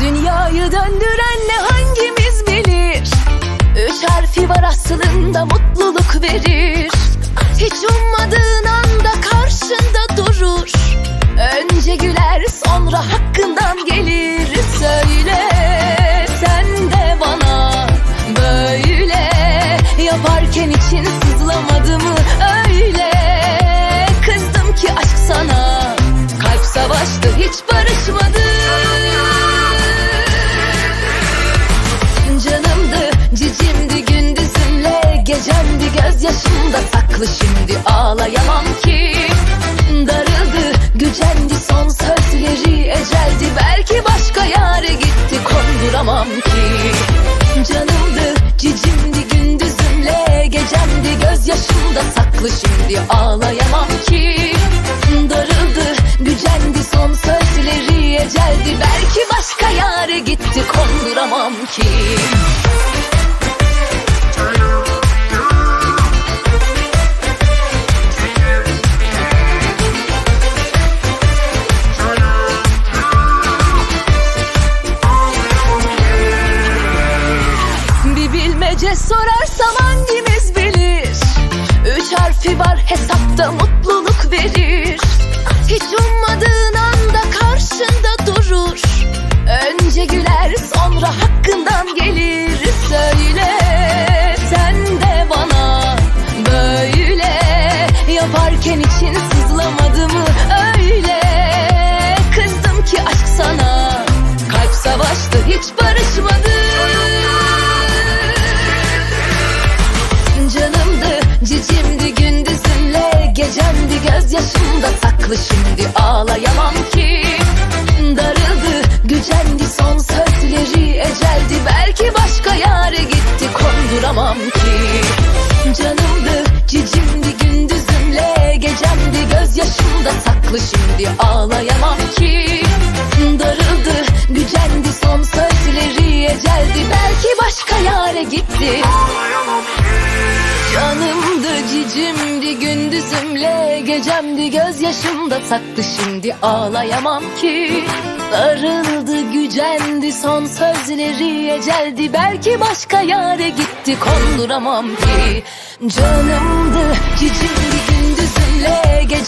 Dünyayı döndüren ne hangimiz bilir? Üç harfi var aslında mutluluk verir. Hiç ummadığın anda karşında durur. Önce güler sonra hakkından gelir. Söyle sen de bana böyle Yaparken için sızlamadı mı gözyaşımda saklı şimdi ağlayamam ki. Darıldı, gücendi son sözleri Eceldi. Belki başka yere gitti konduramam ki. Bir bilmece sorarsam hesapta mutluluk verir. Hiç ummadığın anda karşında durur. Önce güler sonra hakkından gelir. Söyle sen de bana böyle Yaparken için sızlamadı mı Gözyaşımda saklı şimdi ağlayamam ki. Darıldı, gücendi son sözleri Eceldi. Belki başka yere gitti konduramam ki. Canımdı, cicimdi gündüzümle Gecemdi. Gözyaşımda saklı şimdi ağlayamam ki. Darıldı, gücendi son sözleri Eceldi. Belki başka yere gitti Canımdı cicimdi gündüzümle Gecemdi gözyaşımda saklı şimdi ağlayamam ki. Darıldı gücendi son sözleri Eceldi belki başka yere gitti konduramam ki. Canımdı cicimdi gündüzümle Gecem